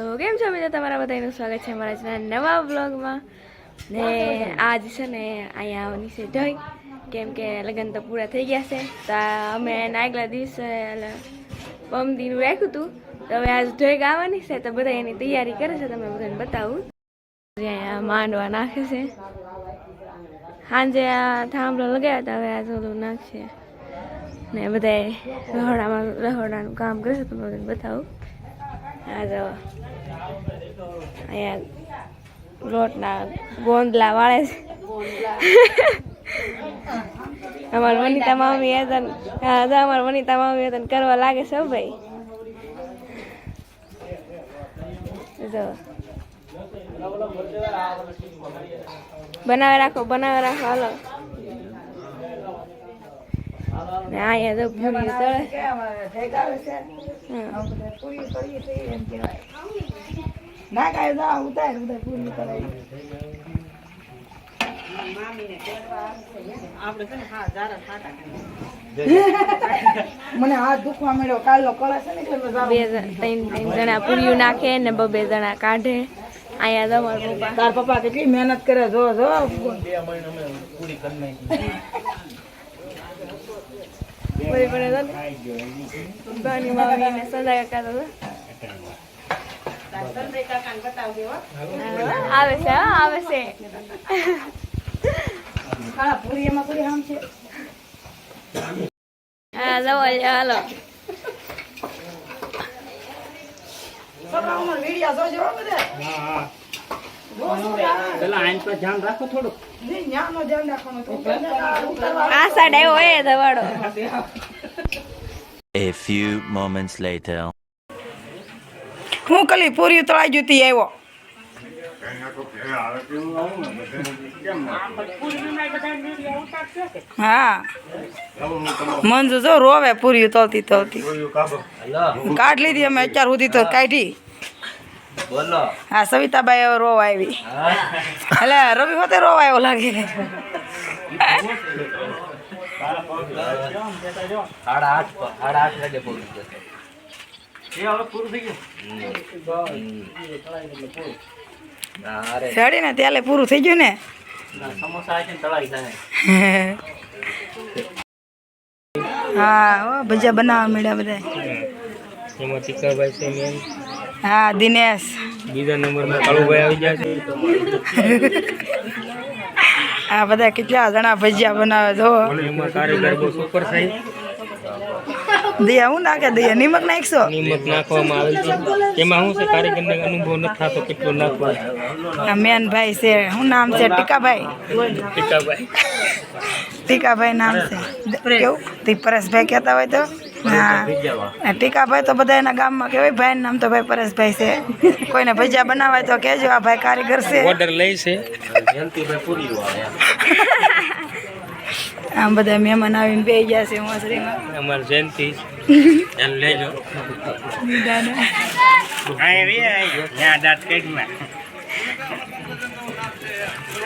તો કેમ છો મિત્રો તમારા બધાનું સ્વાગત છે આજના નવા બ્લોગમાં ને આજ છે ને અહીંયા આવવાની છે ઢોઈ. કેમ કે લગ્ન તો પૂરા થઈ ગયા છે. તો અમે આગલા દિવસે પમદીનું રાખ્યું હતું. તો હવે આજ ઢોઈ આવવાની છે. તો બધા એની તૈયારી કરે છે. તમે બધાને બતાવું. અહીંયા માંડવા નાખે છે. સાંજે આ થાંભલો લગાવ્યા હતા. હવે આ થોડું નાખશે. ને બધા રહોડામાં, રહોડાનું કામ કરે છે. તમે બધાને બતાવું. અહીંયા લોટના ગોંદલા વાળે છે. અમાર વનિતા મામી હતા હા, તો અમારા વનિતા મામી હતા કરવા લાગે છે ભાઈ. જો. બનાવે રાખો બનાવે રાખો, હાલો. ને અહીંયા તો પૂરી તળે ના કાંઈ ના ઉતાર ઉતાર પૂરી કરાય. મને હાથ દુખવા મળ્યો કાલનો કળા છે ને બે ત્રણ ત્રણ જણા પૂરીઓ નાખે ને બબે જણા કાઢે. અહીંયા તમારા પપ્પા. તાર પપ્પા કેટલી મહેનત કરે જો જો. બધી બને તો બાની મામી ને સંધા કાકા તો આવે છે હા આવે છે હા હા હાલો છોકરાઓ મને વીડિયો જોજો હો બધા પેલા આઈન આ સાઈડ આવ્યો હોય દવાડો. A few moments later. હું કલી પૂરી તળાઈ જુતી આવ્યો. હા. મંજુ જો રોવે પૂરી તળતી તળતી કાઢ લીધી અમે અત્યાર સુધી તો કાઢી. હા સવિતાબાઈ હવે રોવા આવી. એટલે રવિ હોતે રોવા આવ્યો લાગે. સાડા આઠ સાડા આઠ વાગે પહોંચી જશે એ હવે પૂરું થઈ ગયું. ત્યારે પૂરું થઈ ગયું ને? સમોસા આવીને તળાઈ જાય. હા ભજીયા બનાવવા મળ્યા બધા એમાં છે હા દિનેશ. બીજા નંબરમાં કાળુભાઈ આવી જાય છે. આ બધા કેટલા જણા ભજીયા બનાવે જો એમાં કારીગર બહુ સુપર થાય દિયા હું નાખે? દયા નિમક નાખશો? નિમક નાખવામાં આવે છે. એમાં શું છે? કારીગરને અનુભવ ન થતો કેટલો નાખવાનું. આ મેન ભાઈ છે. શું નામ છે? ટીકાભાઈ? ટીકાભાઈ. ટીકાભાઈ નામ છે. કેવું? તે પરેશભાઈ કહેતા હોય તો? હા. ટીકાભાઈ તો બધા એના ગામમાં કહેવાય ભાઈ નામ તો ભાઈ પરેશભાઈ છે. કોઈને ભજીયા બનાવાય તો કહેજો આ ભાઈ કારીગર છે. ઓર્ડર લઈ છે. જયંતિભાઈ પૂરી આમ બધા મહેમાન આવીને બે ગયા છે મોસરીમાં. અમાર જયંતિ લેજો. પૂરીઓ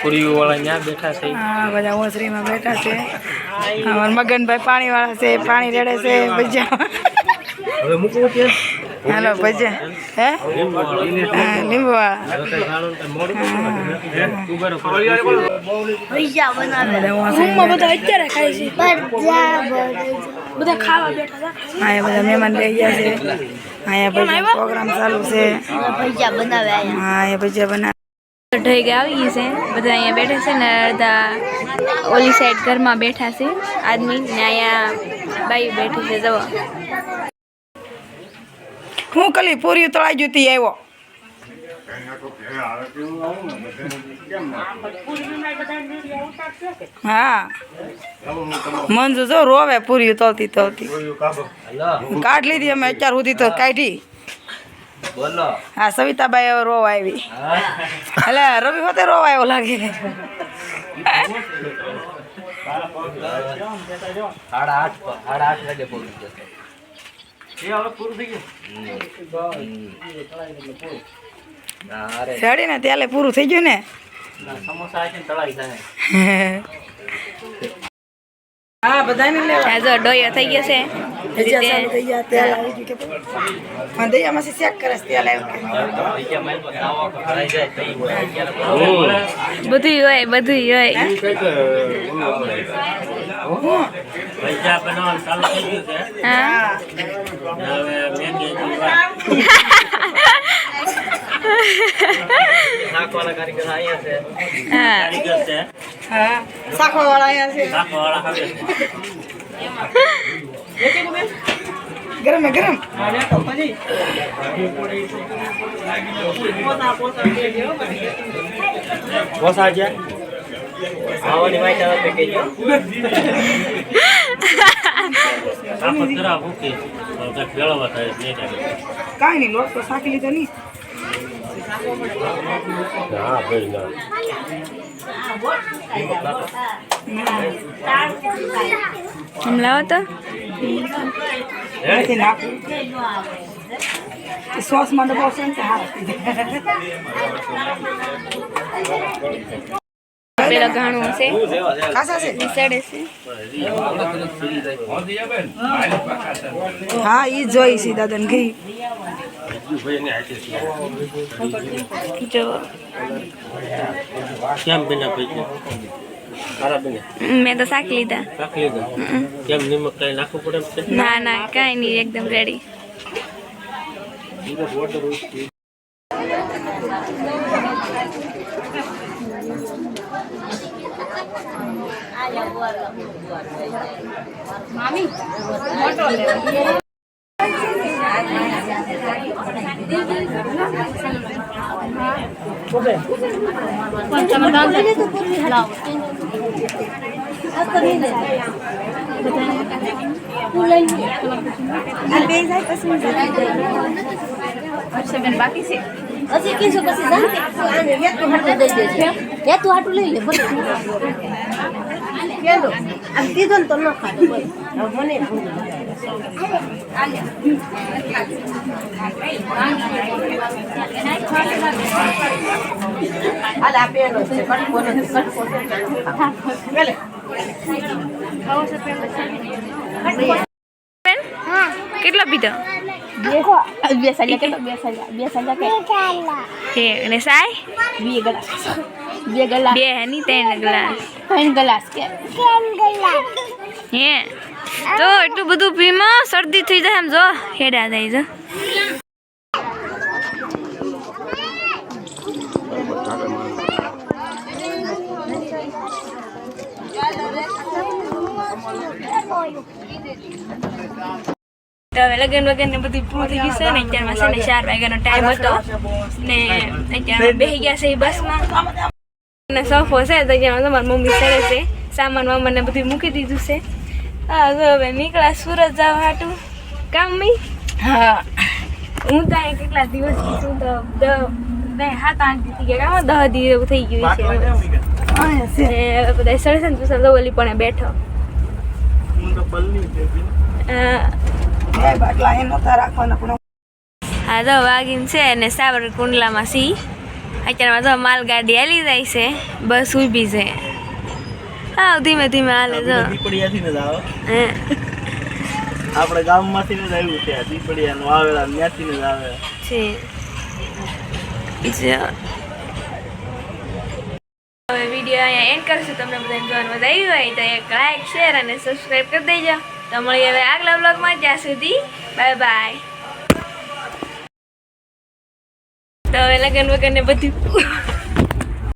વાળા ત્યાં બેઠા છે. હા બધા ઓસરીમાં બેઠા છે. અમાર મગનભાઈ પાણી વાળા છે પાણી રેડે છે ભજીયા. હવે મૂકવું કે હાલો ભજીયા. હે? હા લીંબુ વાળા બધા અત્યારે ખાય છે બધા ખાવા બેઠા અહીંયા બધા મહેમાન લઈ ગયા છે. અહીંયા ભજીયા પ્રોગ્રામ ચાલુ છે. હા એ ભજીયા બના ઢઈ ગયા આવી ગઈ છે. બધા અહીંયા બેઠા છે ને અડધા ઓલી સાઈડ ઘરમાં બેઠા છે આદમી ને અહીંયા બાઈ બેઠી છે જવા. હું કલી પૂરી તળાઈ જતી આવ્યો. હા. મંજુ જો રોવે પૂરી તળતી તળતી કાઢ લીધી અમે અત્યાર સુધી તો કાઢી. બોલો. હા સવિતાબાઈ હવે રોવા આવી. એટલે રવિ હોતે રોવા આવ્યો લાગે. સાડા આઠ સાડા આઠ વાગે પહોંચી જશે. એ હવે પૂરું થઈ ગયું? ત્યારે પૂરું થઈ ગયું ને? સમોસા જાય હા બધાને લેવા. જો ડોયો થઈ ગયો છે. બધું હોય બધું હોય. પૈસા બનાવવાનું ચાલુ થઈ ગયું છે હા. હવે મેગી નાખવાના કારીગર અહીંયા છે હા કારીગર છે હા શાખવા વાળા અહીંયા છે નાખવાવાળા આવે છે ગરમ હે ગરમ પોસા છે આવવાની માહિતી આવે કે કહેજો આખો જરા મૂકી ભેળવા થાય છે એ ટાઈમે. કાંઈ નહીં લોટ તો શાકી લીધો નહીં હા ભાઈ ના. એમ લાવો તો સોસમાં ડબ્બો છે ને પેલો ઘાણું છે. ખાસા છે? હા ઈ જોઈ છે દાદા ઘી. જો કેમ બિના પૈસા સારા બને મેં તો શાક લીધા શાક લીધા કેમ નિમક કઈ નાખવું પડે એમ છે ના ના કાંઈ નહીં એકદમ રેડી હજી કીધું પછી જાણતી આને હેતુ હાટું લઈ લે કીધું ને તો ન ખાધું મને કેટલો પીધો? બે સાજા કેટલો બે સાજા બે સાજા કે હે અને સાય બે ગ્લાસ બે ગ્લાસ બે ની ત્રણ ગલાસ. ત્રણ ગ્લાસ કે? હે? તો એટલું બધું પીમાં શરદી થઈ જાય એમ, જો હેડા જાય, જો. હવે લગ્ન વગન ને બધું પૂરું ગયું છે ને, અત્યારમાં છે ને ચાર વાગ્યાનો ટાઈમ હતો. ને અત્યારે બેસી ગયા છે એ બસમાં. સોફો છે, તો મમ્મી સરે છે. સામાન વામાન ને બધું મૂકી દીધું છે. હા તો હવે નીકળ્યા સુરત જવા હાટું. કામ મી હા. હું તો કેટલા દિવસ છું તો સાત આઠ દી થઈ ગયા. કામ દહ દિવસ એવું થઈ ગયું છે ને બધા સરસ ને તુસર ઓલી પણ બેઠો. હા તો વાગીન છે અને સાવર કુંડલામાં સી. અત્યારમાં તો માલગાડી હાલી જાય છે. બસ ઊભી છે. હા ધીમે ધીમે હાલે જો દીપડિયાથી જ આવે હે આપણે ગામમાંથી જ આવ્યું છે આ દીપડિયાનું આવેલા ત્યાંથી જ આવે છે જો. હવે વીડિયો અહીંયા એન્ડ કરશું તમને બધાને જોવાનું મજા આવી હોય તો એક લાઈક શેર અને સબસ્ક્રાઈબ કરી દેજો તો મળીએ હવે આગલા બ્લોગમાં ત્યાં સુધી બાય બાય તો હવે લગન વગન ને બધું